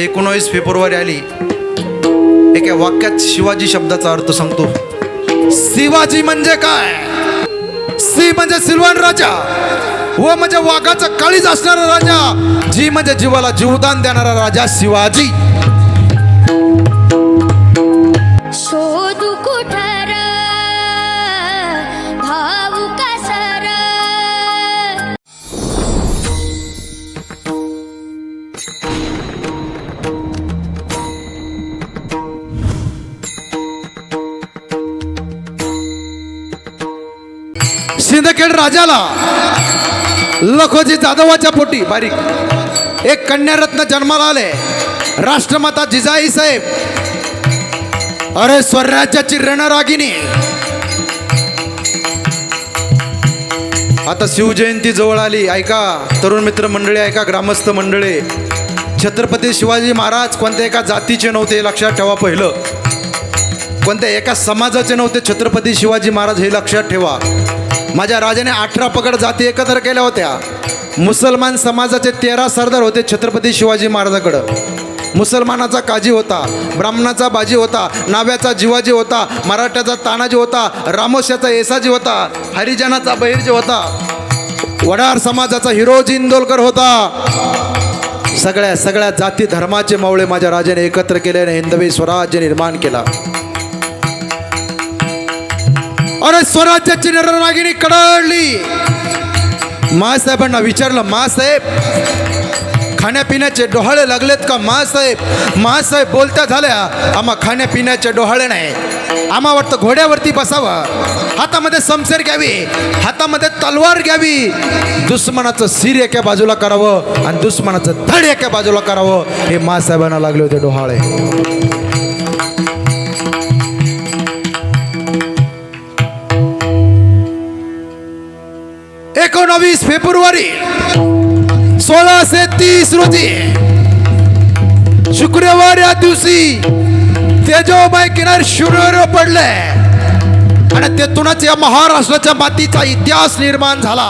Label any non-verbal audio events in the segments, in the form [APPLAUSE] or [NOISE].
एकोणावीस फेब्रुवारी आली. एका वाक्यात शिवाजी शब्दाचा अर्थ सांगतो. शिवाजी म्हणजे काय? सी म्हणजे सिल्वान राजा. व म्हणजे वाघाचा काळीज असणारा राजा. जी म्हणजे जीवाला जीवदान देणारा राजा शिवाजी. शोधू कुठे सिंदखेड राजाला लखोजी जाधवाच्या पोटी. बारीक. एक कन्यारत्न जन्माला आले. राष्ट्रमाता जिजाई साहेब. अरे स्वराज्याची रणरागिनी आता शिवजयंती जवळ आली. ऐका तरुण मित्र मंडळी ऐका ग्रामस्थ मंडळी. छत्रपती शिवाजी महाराज कोणत्या एका जातीचे नव्हते लक्षात ठेवा पहिलं. कोणत्या एका समाजाचे नव्हते छत्रपती शिवाजी महाराज हे लक्षात ठेवा. माझ्या राजाने अठरा पकड जाती एकत्र केल्या होत्या. मुसलमान समाजाचे तेरा सरदार होते छत्रपती शिवाजी महाराजाकडं. मुसलमानाचा काजी होता ब्राह्मणाचा बाजी होता नाव्याचा जिवाजी होता मराठ्याचा तानाजी होता रामोश्याचा येसाजी होता हरिजनाचा बहिर्जी होता. वडार समाजाचा हिरोजी इंदोलकर होता. सगळ्या सगळ्या जाती धर्माचे मावळे माझ्या राजाने एकत्र केल्याने हिंदवी स्वराज्य निर्माण केला. अरे स्वराज्याची रणरागिणी कडळली मासाहेबांना विचारलं मासाहेब खाण्यापिण्याचे डोहाळे लागलेत का मासाहेब मासाहेब बोलत्या झाल्या आम्हा खाण्यापिण्याचे डोहाळे नाही. आम्हा वाटतं घोड्यावरती बसावं. हातामध्ये समसेर घ्यावी. हातामध्ये तलवार घ्यावी. दुश्मनाचं सिर एका बाजूला करावं आणि दुश्मनाचं धड एका बाजूला करावं. हे मासाहेबांना लागले होते डोहाळे. फेब्रुवारी सोळाशे तीस रोजी शुक्रवार या दिवशी तेजोबाई किनार शिरोर पडले. आणि तेथूनच या महाराष्ट्राच्या मातीचा इतिहास निर्माण झाला.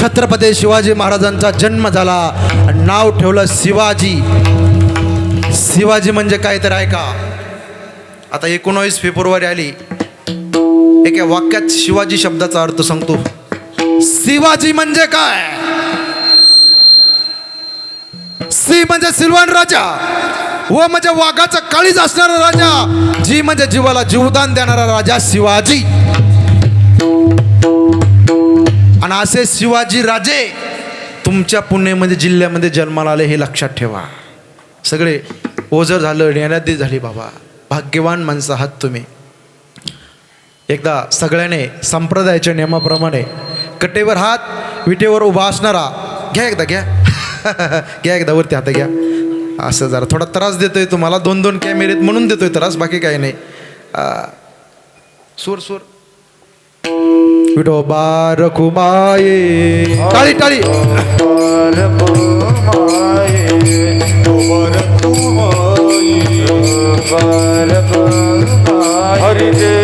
छत्रपती शिवाजी महाराजांचा जन्म झाला. नाव ठेवलं शिवाजी. शिवाजी म्हणजे काय तर ऐका. आता एकोणावीस फेब्रुवारी आली. एका वाक्यात शिवाजी शब्दाचा अर्थ सांगतो. शिवाजी म्हणजे काय? सी म्हणजे सिल्वान राजा. व म्हणजे वाघाचा काळीज असणारा राजा. जी म्हणजे जीवाला जीवदान देणारा राजा शिवाजी. आणि असे शिवाजी राजे तुमच्या पुण्यामध्ये जिल्ह्यामध्ये जन्माला आले हे लक्षात ठेवा. सगळे ओझर झालं नेण्यादी झाली बाबा. भाग्यवान माणसं आहात तुम्ही. एकदा सगळ्याने संप्रदायाच्या नियमाप्रमाणे कटेवर हात विटेवर उभा असणारा घ्या एकदा घ्या. [LAUGHS] घ्या एकदा वरती हात घ्या. असं जरा थोडा त्रास देतोय तुम्हाला दोन दोन कॅमेरेत म्हणून देतोय त्रास बाकी काही नाही. सूर सूर. विठो बार खुमाये टाळी टाळी. हरि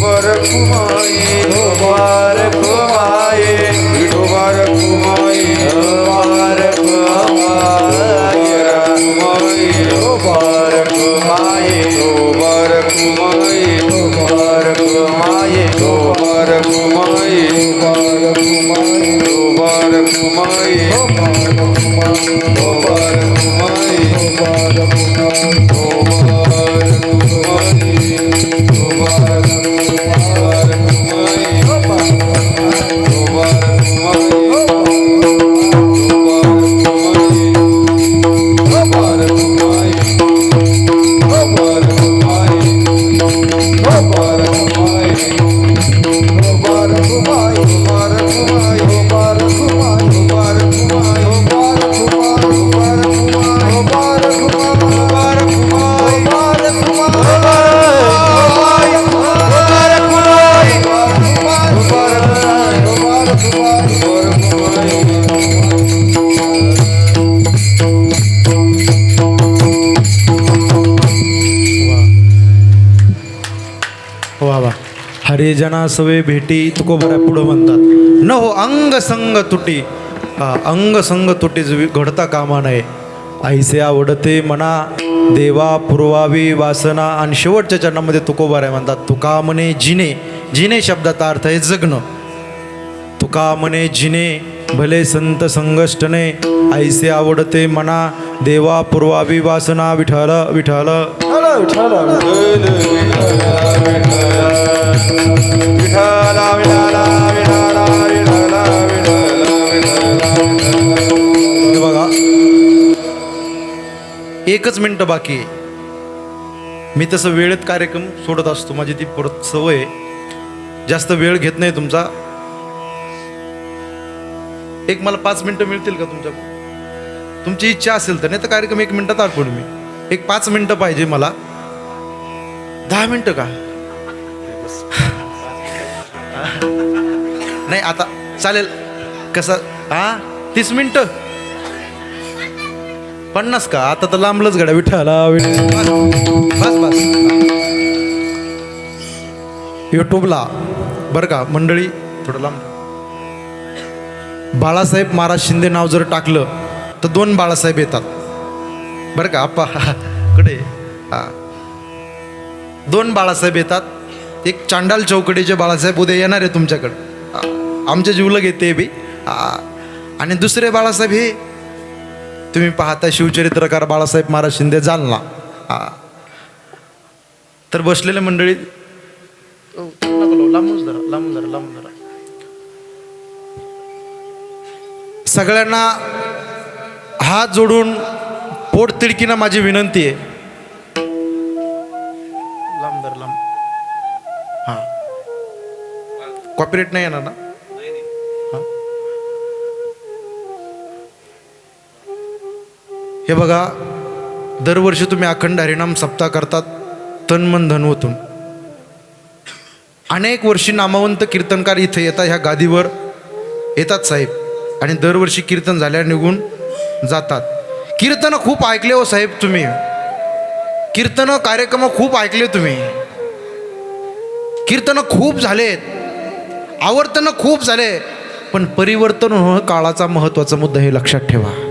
विठो बारक माई हो बारक माई विठो बारक माई बारक माई माई हो बारक माई हो बारक माई हो बारक माई हो बारक माई हो बारक लय जना सवे भेटी तुकोबऱ्या पुढं म्हणतात. न हो अंग संग तुटी. हा अंग संग तुटी घडता कामा नये. आईसे आवडते मना देवा पुरवावी वासना आणि शेवटच्या चरणामध्ये तुकोबाऱ्या म्हणतात. तुका म्हणे जिने जिने शब्दाचा अर्थ आहे जगणं. तुका म्हणे जिने भले संत संगष्टने आईसे आवडते मना देवा पुरवावी वासना विठाल विठाल विठाला विठाला बघा एकच मिनटं बाकी मी तसं वेळेत कार्यक्रम सोडत असतो. माझी ती परत सवय आहे. जास्त वेळ घेत नाही तुमचा. एक मला पाच मिनटं मिळतील का तुमच्या तुमची इच्छा असेल तर. नाही तर कार्यक्रम एक मिनिटात आठवण मी. एक पाच मिनटं पाहिजे मला. दहा मिनटं का? नाही आता चालेल. कसं? हा? तीस मिनटं? पन्नास का? आता तर लांबलंच गड्या विठाला बस बस यूट्यूबला बरं का मंडळी थोडं लांब. बाळासाहेब महाराज शिंदे नाव जर टाकलं तर दोन बाळासाहेब येतात. बरं का आप्पा? [LAUGHS] कडे हा. दोन बाळासाहेब येतात. एक चांडाल चौकडीचे बाळासाहेब उद्या येणार आहे तुमच्याकडं. आमच्या जीवलग येते बी. हा. आणि दुसरे बाळासाहेब हे तुम्ही पाहता शिवचरित्रकार बाळासाहेब महाराज शिंदे जालना. तर बसलेले मंडळी. ओ, नका लावू, लांबूनच धरा लांबून धरा लांबून धरा. सगळ्यांना हात जोडून पोट तिडकीनं माझी विनंती आहे. कॉपीरेट नाही येणार ना? हां. बघा दरवर्षी तुम्ही अखंड हरिनाम सप्ताह करतात तन मन धन ओतून अनेक वर्षी नामवंत कीर्तनकार इथे येतात ह्या गादीवर येतात साहेब. आणि दरवर्षी कीर्तन झाल्यावर निघून जातात. कीर्तनं खूप ऐकले हो साहेब तुम्ही. कीर्तनं कार्यक्रम खूप ऐकले तुम्ही. कीर्तनं खूप झालेत. आवर्तनं खूप झाले. पण परिवर्तन होणं काळाचा महत्त्वाचा मुद्दा हे लक्षात ठेवा.